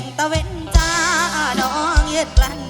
งตะเวนจ้าน้องยึดกลัน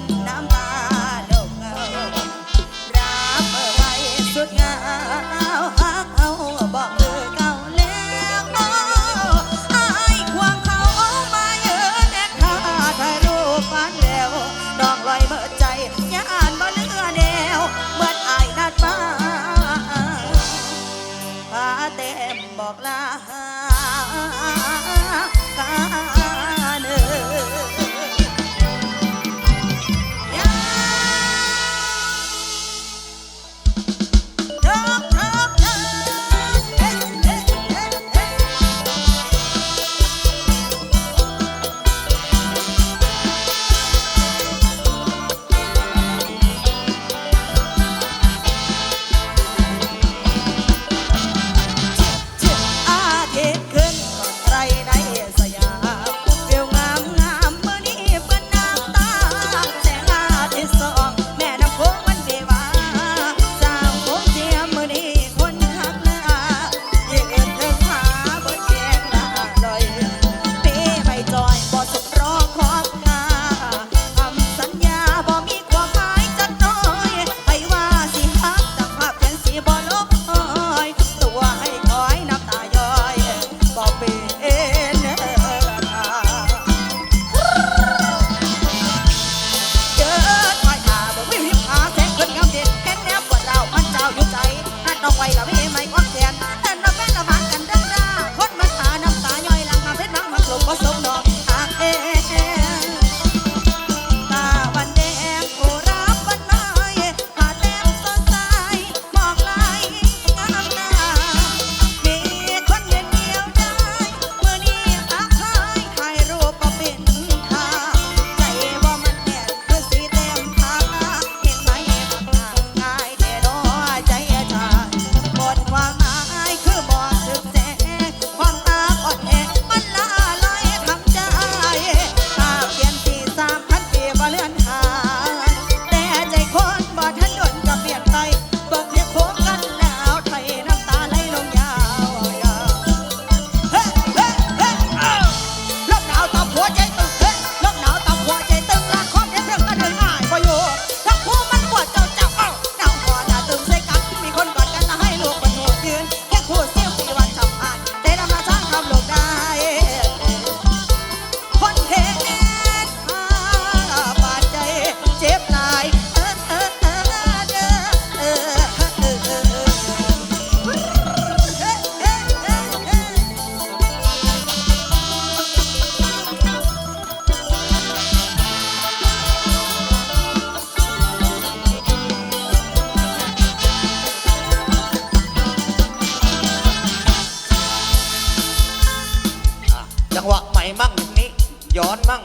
มั่งนี้ย้อนมั่ง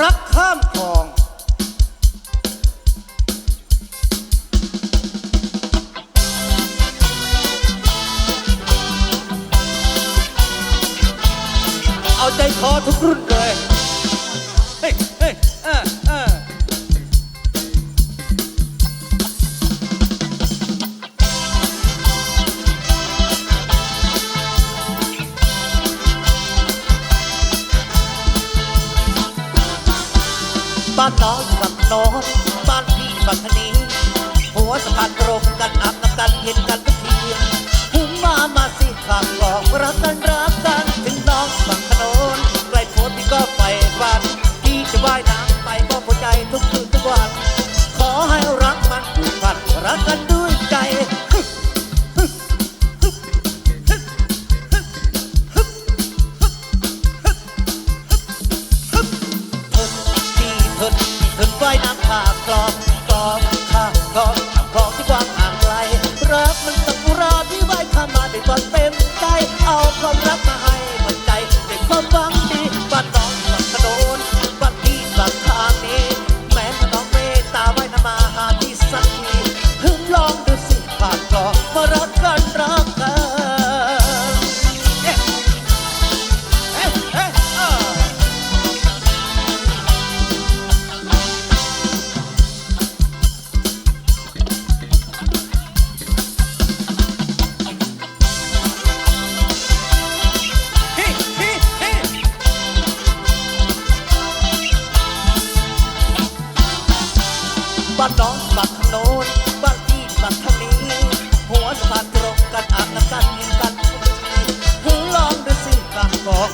รักข้ามคลอง เอาใจคอทุกรุ่นเลย บ้านน้องอยู่ฝั่งน้นบ้านพี่ฝั่งนี้ หัวสะพานตรงกันอาบน้ำกันเห็นกันทุกทีหุ้มมามาสิขากบอกรักกันรักกันถึงน้องฝั่งโน้นใกล้โพ้นพี่ก็ไปฝันพี่จะว่ายน้ำไปก็พอใจทุกคืนทุกวัน ขอให้รักมันผูกพันรักกัน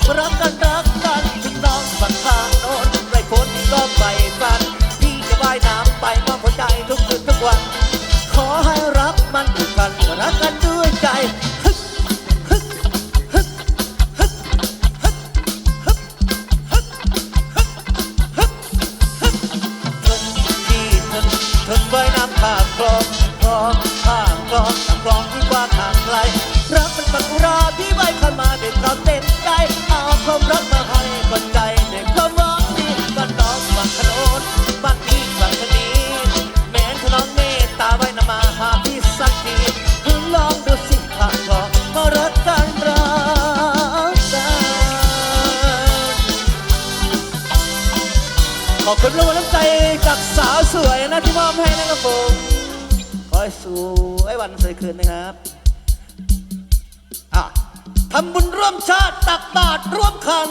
Rock and Rock. จากสาวสวยนะที่มอบให้นะครับผมขอให้สวยวันสวยคืนนะครับทำบุญร่วมชาติตักบาตรร่วมขัน